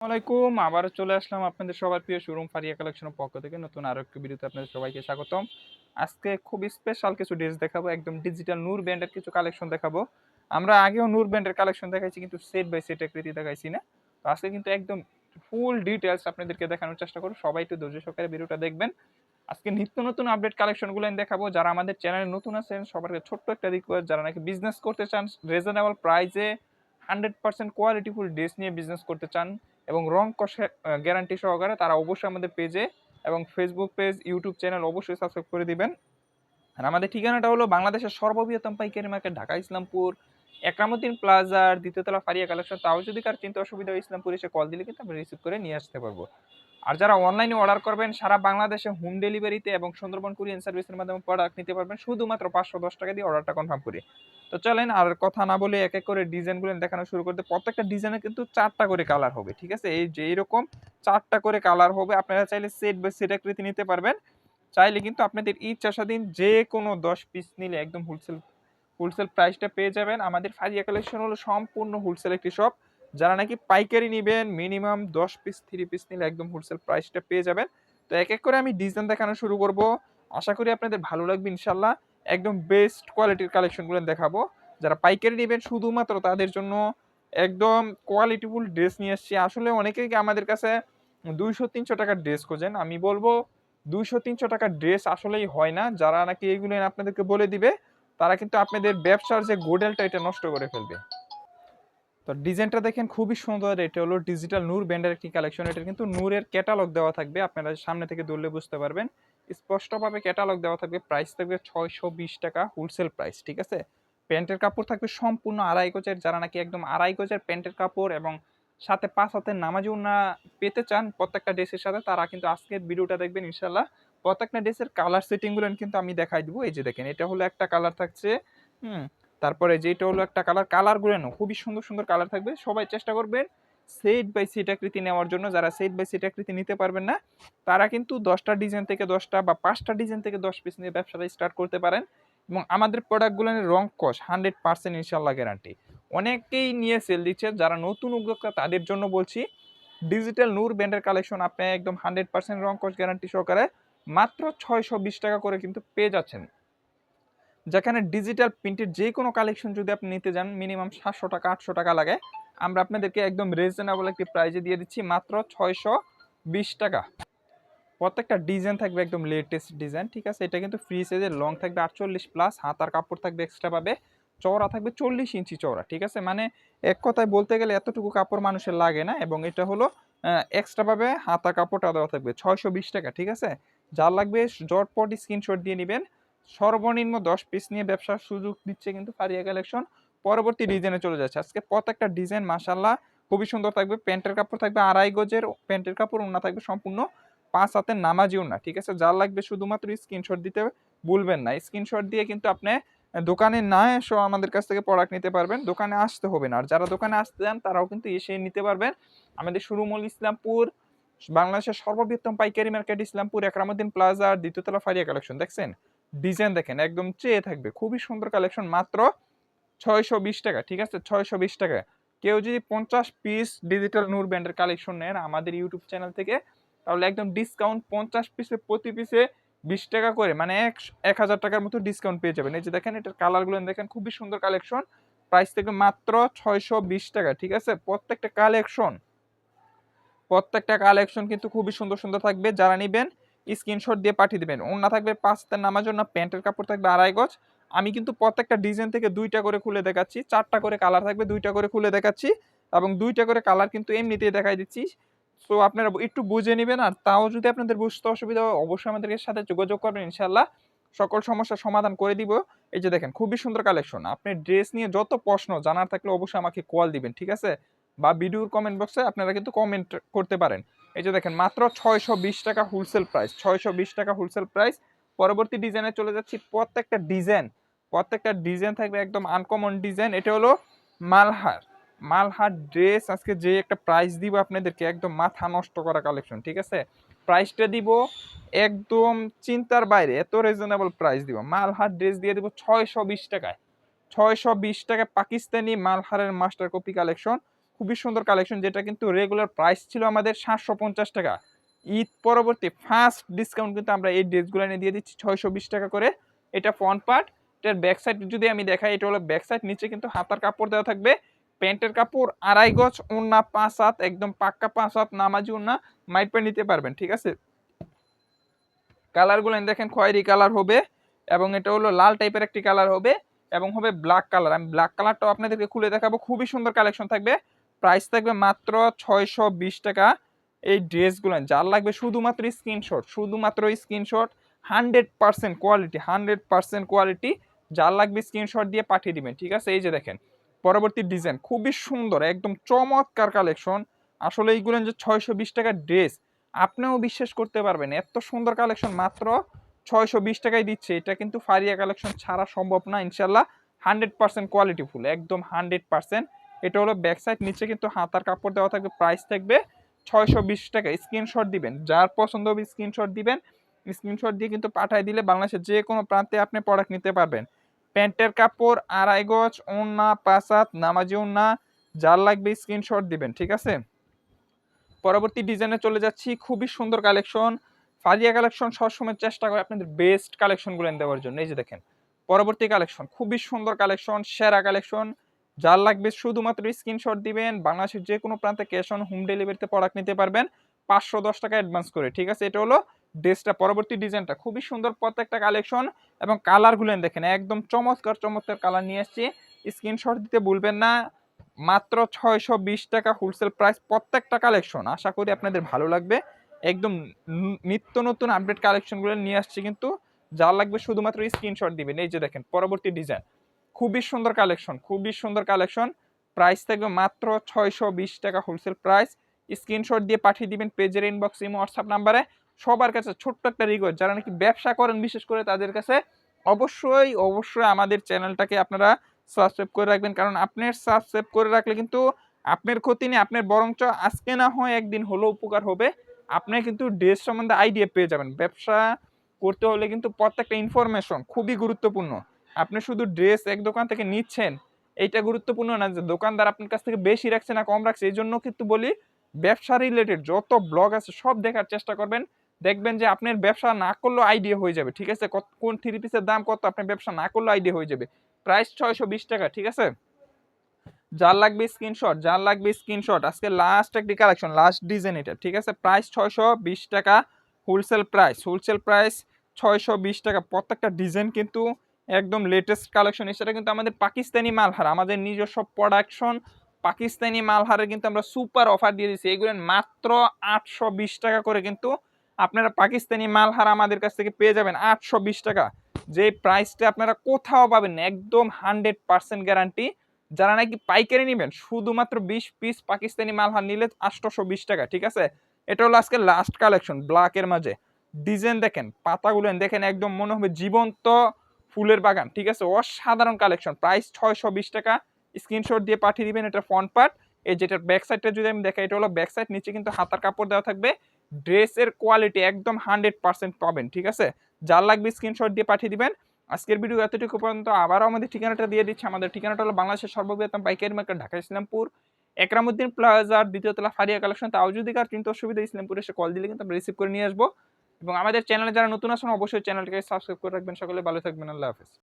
আসসালামাইকুম চলে আসলাম আপনাদের সবার প্রিয় শোরুম ফারিয়া কালেকশনের পক্ষ থেকে। নতুন আপনাদের সবাইকে স্বাগতম। আজকে খুব স্পেশাল কিছু ড্রেস দেখাবো, একদম ডিজিটাল নূর কিছু কালেকশন দেখাবো। আমরা আগেও নূর কালেকশন দেখাইছি, কিন্তু সেট বাই সেট দেখাইছি না। তো আজকে কিন্তু একদম ফুল ডিটেলস আপনাদেরকে দেখানোর চেষ্টা করব। সবাই একটু ধৈর্য সহকারে ভিডিওটা দেখবেন। আজকে নিত্য নতুন আপডেট কালেকশনগুলো আমি দেখাবো। যারা আমাদের চ্যানেলে নতুন আছেন, সবার ছোট্ট একটা রিকোয়েস্ট যারা নাকি বিজনেস করতে চান রিজনেবল প্রাইসে হান্ড্রেড পার্সেন্ট কোয়ালিটিফুল ড্রেস নিয়ে বিজনেস করতে চান এবং রং কষে গ্যারান্টি সহকারে তারা অবশ্যই আমাদের পেজে এবং ফেসবুক পেজ ইউটিউব চ্যানেল অবশ্যই সাবস্ক্রাইব করে দিবেন। আর আমাদের ঠিকানাটা হলো বাংলাদেশের সর্ববৃহত্তম পাইকারি মার্কেট ঢাকা, ইসলামপুর, একরামুদ্দিন প্লাজার দ্বিতীয়তলা ফারিয়া কালেকশন তাও যদি কার চিন্তা অসুবিধা হয়, ইসলামপুর এসে কল দিলে কিন্তু আমরা রিসিভ করে নিয়ে আসতে পারব। আর যারা অনলাইনে অর্ডার করবেন, সারা বাংলাদেশে হোম ডেলিভারিতে এবং সুন্দরবন কুরিয়ান সার্ভিসের মাধ্যমে প্রোডাক্ট নিতে পারবেন, শুধুমাত্র পাঁচশো দশ টাকা দিয়ে অর্ডারটা কনফার্ম করি। তো চলেন, আর কথা না বলে এক এক করে ডিজাইনগুলো দেখানো শুরু করতে প্রত্যেকটা ডিজাইনে কিন্তু চারটা করে কালার হবে, ঠিক আছে? এই যে এইরকম চারটা করে কালার হবে, আপনারা চাইলে সেট বা সেট আকৃতি নিতে পারবেন। চাইলে কিন্তু আপনাদের ইচ্ছা স্বাধীন যে কোনো দশ পিস নিলে একদম হোলসেল হোলসেল প্রাইসটা পেয়ে যাবেন। আমাদের ফারিয়া কালেকশন হলো সম্পূর্ণ হোলসেল একটি শপ যারা নাকি পাইকারি নেবেন মিনিমাম দশ পিস থ্রি পিস নিলে একদম হোলসেল প্রাইসটা পেয়ে যাবেন। তো এক এক করে আমি ডিজাইন দেখানো শুরু করব। আশা করি আপনাদের ভালো লাগবে ইনশাল্লাহ একদম বেস্ট কোয়ালিটির কালেকশনগুলো দেখাবো। যারা পাইকারি নেবেন, শুধুমাত্র তাদের জন্য একদম কোয়ালিটিফুল ড্রেস নিয়ে এসেছি আসলে অনেকেই আমাদের কাছে দুইশো, তিনশো টাকার ড্রেস খোঁজেন? আমি বলব, দুইশো, তিনশো টাকার ড্রেস আসলেই হয় না। যারা নাকি এইগুলো আপনাদেরকে বলে দিবে, তারা কিন্তু আপনাদের ব্যবসার যে গোডেলটা এটা নষ্ট করে ফেলবে। তো ডিজাইনটা দেখেন খুবই সুন্দর। এটা হলো ডিজিটাল নূর ব্যান্ডের একটি কালেকশন এটা কিন্তু নূরের ক্যাটালগ দেওয়া থাকবে। আপনারা সামনে থেকে ধরলে বুঝতে পারবেন। স্পষ্টভাবে ক্যাটালগ দেওয়া থাকবে। প্রাইস থাকবে ছয়শো বিশ টাকা হোলসেল প্রাইস ঠিক আছে? প্যান্টের কাপড় থাকবে সম্পূর্ণ আড়াই গোজের। যারা নাকি একদম আড়াই গোজের প্যান্টের কাপড় এবং সাথে পাঁচ হাতের নামাজও না পেতে চান প্রত্যেকটা ড্রেসের সাথে, তারা কিন্তু আজকের ভিডিওটা দেখবেন ইনশাল্লাহ প্রত্যেকটা ড্রেসের কালার সেটিংগুলো কিন্তু আমি দেখাই দিব। এই যে দেখেন, এটা হলো একটা কালার থাকছে, হুম তারপরে যেটা হলো একটা কালার কালারগুলো না খুবই সুন্দর সুন্দর কালার থাকবে। সবাই চেষ্টা করবেন সেট বাই সেট আকৃতি নেওয়ার জন্য। যারা সেট বাই সেট আকৃতি নিতে পারবেন না, তারা কিন্তু দশটা ডিজাইন থেকে দশটা বা পাঁচটা ডিজাইন থেকে দশ পিস নিয়ে ব্যবসাটা স্টার্ট করতে পারেন। এবং আমাদের প্রোডাক্টগুলো রং কস হান্ড্রেড পার্সেন্ট ইনশাল্লাহ গ্যারান্টি অনেকেই নিয়ে সেল দিচ্ছে, যারা নতুন উদ্যোক্তা, তাদের জন্য বলছি ডিজিটাল নূর ব্র্যান্ডের কালেকশন আপনি একদম হান্ড্রেড পার্সেন্ট রং কস গ্যারান্টি সহকারে মাত্র ছয়শো বিশ টাকা করে কিন্তু পেয়ে যাচ্ছেন। যেখানে ডিজিটাল প্রিন্টের যে কোনো কালেকশন যদি আপনি নিতে যান মিনিমাম সাতশো টাকা, আটশো টাকা লাগে। আমরা আপনাদেরকে একদম রিজনেবল একটি প্রাইজে দিয়ে দিচ্ছি, মাত্র ছয়শো বিশ টাকা। প্রত্যেকটা ডিজাইন থাকবে একদম লেটেস্ট ডিজাইন ঠিক আছে? এটা কিন্তু ফ্রি সাইজের লং থাকবে আটচল্লিশ প্লাস হাতার কাপড় থাকবে এক্সট্রা পাবে, চওড়া থাকবে চল্লিশ ইঞ্চি চওড়া, ঠিক আছে? মানে এক কথায় বলতে গেলে এতটুকু কাপড় মানুষের লাগে না, এবং এটা হলো এক্সট্রা পাবে হাতা কাপড়টা দেওয়া থাকবে ছয়শো বিশ টাকা, ঠিক আছে? যার লাগবে, জটপট স্ক্রিনশট দিয়ে নেবেন সর্বনিম্ন দশ পিস নিয়ে ব্যবসার সুযোগ দিচ্ছে কিন্তু ফারিয়া কালেকশন পরবর্তী ডিজাইনে চলে যাচ্ছে। আজকে প্রত্যেকটা ডিজাইন মাসাল্লাহ খুবই সুন্দর থাকবে। প্যান্টের কাপড় থাকবে আড়াই গজের প্যান্টের কাপড় ওনা থাকবে সম্পূর্ণ পাঁচ হাতের নামাজিও না ঠিক আছে? যার লাগবে শুধুমাত্র স্ক্রিনশট দিতে ভুলবেন না। স্ক্রিনশট দিয়ে কিন্তু আপনি দোকানে না এসো আমাদের কাছ থেকে প্রোডাক্ট নিতে পারবেন দোকানে আসতে হবে না। আর যারা দোকানে আসতে যান তারাও কিন্তু এসে নিতে পারবেন। আমাদের সুরুমল ইসলামপুর বাংলাদেশের সর্ববৃহত্তম পাইকারি মার্কেট ইসলামপুর একরামুদ্দিন প্লাজার দ্বিতীয়তলা ফারিয়া কালেকশন দেখছেন? ডিজাইন দেখেন, একদম চেয়ে থাকবে। খুবই সুন্দর কালেকশন, মাত্র ছয়শো বিশ টাকা, ঠিক আছে? ছয়শো বিশ টাকা। কেউ যদি পঞ্চাশ পিস ডিজিটাল নূর ব্যান্ডের কালেকশন নেন আমাদের ইউটিউব চ্যানেল থেকে, তাহলে একদম ডিসকাউন্ট পঞ্চাশ পিসে, প্রতি পিসে বিশ টাকা করে মানে এক এক হাজার টাকার মতো ডিসকাউন্ট পেয়ে যাবেন। এই যে দেখেন, এটার কালারগুলো দেখেন, খুবই সুন্দর কালেকশন। প্রাইস থেকে মাত্র ছয়শো বিশ টাকা, ঠিক আছে? প্রত্যেকটা কালেকশন প্রত্যেকটা কালেকশন কিন্তু খুবই সুন্দর সুন্দর থাকবে। যারা নেবেন স্ক্রিনশট দিয়ে পাঠিয়ে দেবেন। ওনা থাকবে পাঁচ হাতের নামার জন্য প্যান্টের কাপড় থাকবে আড়াই গজ। আমি কিন্তু প্রত্যেকটা ডিজাইন থেকে দুইটা করে খুলে দেখাচ্ছি, চারটা করে কালার থাকবে দুইটা করে খুলে দেখাচ্ছি এবং দুইটা করে কালার কিন্তু এমনিতেই দেখাই দিচ্ছি। সো আপনারা একটু বুঝে নেবেন আর তাও যদি আপনাদের বুঝতে অসুবিধা হয় অবশ্যই আমাদের সাথে যোগাযোগ করবেন ইনশাল্লাহ সকল সমস্যার সমাধান করে দিব। এই যে দেখেন, খুবই সুন্দর কালেকশন। আপনি ড্রেস নিয়ে যত প্রশ্ন জানার থাকলে অবশ্যই আমাকে কল দিবেন, ঠিক আছে? বা ভিডিওর কমেন্ট বক্সে আপনারা কিন্তু কমেন্ট করতে পারেন। এই যে দেখেন, মাত্র ছয়শো বিশ টাকা হোলসেল প্রাইস ছয়শো বিশ টাকা হোলসেল প্রাইস পরবর্তী ডিজাইনে চলে যাচ্ছি, প্রত্যেকটা ডিজাইন প্রত্যেকটা ডিজাইন থাকবে একদম আনকমন ডিজাইন এটা হলো মালহার। মালহার ড্রেস আজকে যে একটা প্রাইস দিব আপনাদেরকে, একদম মাথা নষ্ট করা কালেকশন ঠিক আছে? প্রাইসটা দিব একদম চিন্তার বাইরে, এত রিজনেবল প্রাইস দিব। মালহার ড্রেস দিয়ে দিব ছয়শো বিশ টাকায়। ছয়শো বিশ টাকায় পাকিস্তানি মালহারের মাস্টার কপি কালেকশন খুবই সুন্দর কালেকশন যেটা কিন্তু রেগুলার প্রাইস ছিল আমাদের সাতশো পঞ্চাশ টাকা। ঈদ পরবর্তী ফার্স্ট ডিসকাউন্ট কিন্তু আমরা এই ড্রেসগুলো এনে দিয়ে দিচ্ছি ছয়শো বিশ টাকা করে। এটা ফ্রন্ট পার্ট এটার ব্যাক সাইড যদি আমি দেখাই, এটা হলো ব্যাক সাইড নিচে কিন্তু হাতার কাপড় দেওয়া থাকবে। প্যান্টের কাপড় আড়াই গজ ওন্না পাঁচ হাত, একদম পাক্কা পাঁচ হাত, নামাজি ওন্না মাইট পে নিতে পারবেন, ঠিক আছে? কালারগুলো দেখেন, খয়েরি কালার হবে এবং এটা হলো লাল টাইপের একটি কালার হবে এবং হবে ব্ল্যাক কালার আমি ব্ল্যাক কালারটাও আপনাদেরকে খুলে দেখাবো, খুবই সুন্দর কালেকশন থাকবে। প্রাইস থাকবে মাত্র ছয়শো বিশ টাকা। এই ড্রেসগুলো, যার লাগবে শুধুমাত্র স্ক্রিনশট শুধুমাত্র screenshot hundred percent quality hundred percent quality যার লাগবে স্ক্রিনশট দিয়ে পাঠিয়ে দিবেন, ঠিক আছে? এই যে দেখেন, পরবর্তী ডিজাইন খুবই সুন্দর, একদম চমৎকার কালেকশন আসলে এইগুলো যে ছয়শো বিশ টাকার ড্রেস আপনিও বিশ্বাস করতে পারবেন, এত সুন্দর কালেকশন মাত্র ছয়শো বিশ টাকায় দিচ্ছে। এটা কিন্তু ফারিয়া কালেকশন ছাড়া সম্ভব না ইনশাল্লাহ হান্ড্রেড পার্সেন্ট কোয়ালিটি ফুল, একদম হান্ড্রেড পার্সেন্ট এটা হলো ব্যাক সাইড নিচে কিন্তু হাতার কাপড় দেওয়া থাকবে। প্রাইস থাকবে ছয়শো বিশ টাকা। স্ক্রিনশট দিবেন। যার পছন্দ হবে স্ক্রিনশট দিবেন। স্ক্রিনশট দিয়ে কিন্তু পাঠাই দিলে বাংলাদেশের যে কোনো প্রান্তে আপনি প্রোডাক্ট নিতে পারবেন। প্যান্টের কাপড়, আড়াই গজ ওন্না পাঁচাত নামাজি ওন্না যার লাগবে স্ক্রিনশট দিবেন, ঠিক আছে? পরবর্তী ডিজাইনে চলে যাচ্ছি। খুবই সুন্দর কালেকশন ফাজিয়া কালেকশন সবসময় চেষ্টা করে আপনাদের বেস্ট কালেকশনগুলো দেওয়ার জন্য। এই যে দেখেন, পরবর্তী কালেকশন খুবই সুন্দর কালেকশন সেরা কালেকশন যার লাগবে শুধুমাত্র স্ক্রিনশট দিবেন, বাংলাদেশের যে কোনো প্রান্তে ক্যাশ অন হোম ডেলিভারিতে প্রোডাক্ট নিতে পারবেন। পাঁচশো দশ টাকা অ্যাডভান্স করে, ঠিক আছে? এটা হলো ড্রেসটা পরবর্তী ডিজাইনটা খুবই সুন্দর প্রত্যেকটা কালেকশন এবং কালারগুলো দেখেন, একদম চমৎকার চমৎকার কালার নিয়ে এসছি স্ক্রিনশট দিতে ভুলবেন না, মাত্র ছয়শো বিশ টাকা হোলসেল প্রাইস প্রত্যেকটা কালেকশন আশা করি আপনাদের ভালো লাগবে। একদম নিত্য নতুন আপডেট কালেকশনগুলো নিয়ে আসছি কিন্তু, যার লাগবে শুধুমাত্র স্ক্রিনশট দিবেন। এই যে দেখেন, পরবর্তী ডিজাইন খুবই সুন্দর কালেকশন খুবই সুন্দর কালেকশন প্রাইস থাকবে মাত্র ছয়শো বিশ টাকা হোলসেল প্রাইস স্ক্রিনশট দিয়ে পাঠিয়ে দিবেন পেজের ইনবক্স ইমো হোয়াটসঅ্যাপ নাম্বারে সবার কাছে ছোট্ট একটা রিকোয়েস্ট যারা নাকি ব্যবসা করেন, বিশেষ করে তাদের কাছে অবশ্যই অবশ্যই আমাদের চ্যানেলটাকে আপনারা সাবস্ক্রাইব করে রাখবেন। কারণ আপনার সাবস্ক্রাইব করে রাখলে কিন্তু আপনার ক্ষতি নেই, আপনার বরঞ্চ আজকে না হয় একদিন হলো উপকার হবে। আপনি কিন্তু ড্রেস সম্বন্ধে আইডিয়া পেয়ে যাবেন। ব্যবসা করতে হলে কিন্তু প্রত্যেকটা ইনফরমেশন খুবই গুরুত্বপূর্ণ। আপনি শুধু ড্রেস এক দোকান থেকে নিচ্ছেন, এইটা গুরুত্বপূর্ণ না যে দোকানদার আপনার কাছ থেকে বেশি রাখছে না কম রাখছে এই জন্য কিন্তু বলি ব্যবসা রিলেটেড যত ব্লগ আছে সব দেখার চেষ্টা করবেন, দেখবেন যে আপনার ব্যবসা না করলেও আইডিয়া হয়ে যাবে, ঠিক আছে? কোন থ্রি পিসের দাম কত, আপনার ব্যবসা না করলেও আইডিয়া হয়ে যাবে। প্রাইস ছয়শো বিশ টাকা, ঠিক আছে? যার লাগবে স্ক্রিনশট যার লাগবে স্ক্রিনশট আজকে লাস্ট একটি কালেকশন লাস্ট ডিজাইন এটা, ঠিক আছে? প্রাইস ছয়শো বিশ টাকা হোলসেল প্রাইস হোলসেল প্রাইস ছয়শো বিশ টাকা, প্রত্যেকটা ডিজাইন কিন্তু একদম লেটেস্ট কালেকশন সেটা কিন্তু আমাদের পাকিস্তানি মালহার, আমাদের নিজস্ব প্রোডাকশন পাকিস্তানি মালহারের কিন্তু আমরা সুপার অফার দিয়ে দিচ্ছি এগুলো মাত্র আটশো বিশ টাকা করে কিন্তু আপনারা পাকিস্তানি মালহার আমাদের কাছ থেকে পেয়ে যাবেন আটশো বিশ টাকা। যে প্রাইসটা আপনারা কোথাও পাবেন একদম হান্ড্রেড পার্সেন্ট গ্যারান্টি যারা নাকি পাইকারি নেবেন, শুধুমাত্র বিশ পিস পাকিস্তানি মালহার নিলে আটশোশো বিশ টাকা, ঠিক আছে? এটা হলো আজকে লাস্ট কালেকশন ব্ল্যাকের মাঝে। ডিজাইন দেখেন, পাতাগুলো দেখেন, একদম মনে হবে জীবন্ত ফুলের বাগান, ঠিক আছে? অসাধারণ কালেকশন প্রাইস ছয়শো বিশ টাকা। স্ক্রিনশট দিয়ে পাঠিয়ে দিবেন, এটা ফ্রন্ট পার্ট এই যেটার ব্যাক সাইডটা যদি আমি দেখাই, এটা হলো ব্যাক সাইড নিচে কিন্তু হাতার কাপড় দেওয়া থাকবে। ড্রেসের কোয়ালিটি একদম হান্ড্রেড পার্সেন্ট পাবেন, ঠিক আছে? যার লাগবে স্ক্রিনশট দিয়ে পাঠিয়ে দিবেন। আজকের ভিডিও এতটুকু পর্যন্ত, আবারও আমাদের ঠিকানাটা দিয়ে দিচ্ছি। আমাদের ঠিকানাটা হলো বাংলাদেশের সর্ববৃহত্তম পাইকারি মার্কেট ঢাকা ইসলামপুর। একরামুদ্দিন প্লাজার দ্বিতীয়তলা ফারিয়া কালেকশন তাও যদি কার কিন্তু অসুবিধা, ইসলামপুরে এসে কল দিলে কিন্তু আমরা রিসিভ করে নিয়ে আসব। এবং আমাদের চ্যানেলে যারা নতুন আসুন অবশ্যই চ্যানেলটিকে সাবস্ক্রাইব করে রাখবেন। সকলে ভালো থাকবেন। আল্লাহ হাফিজ।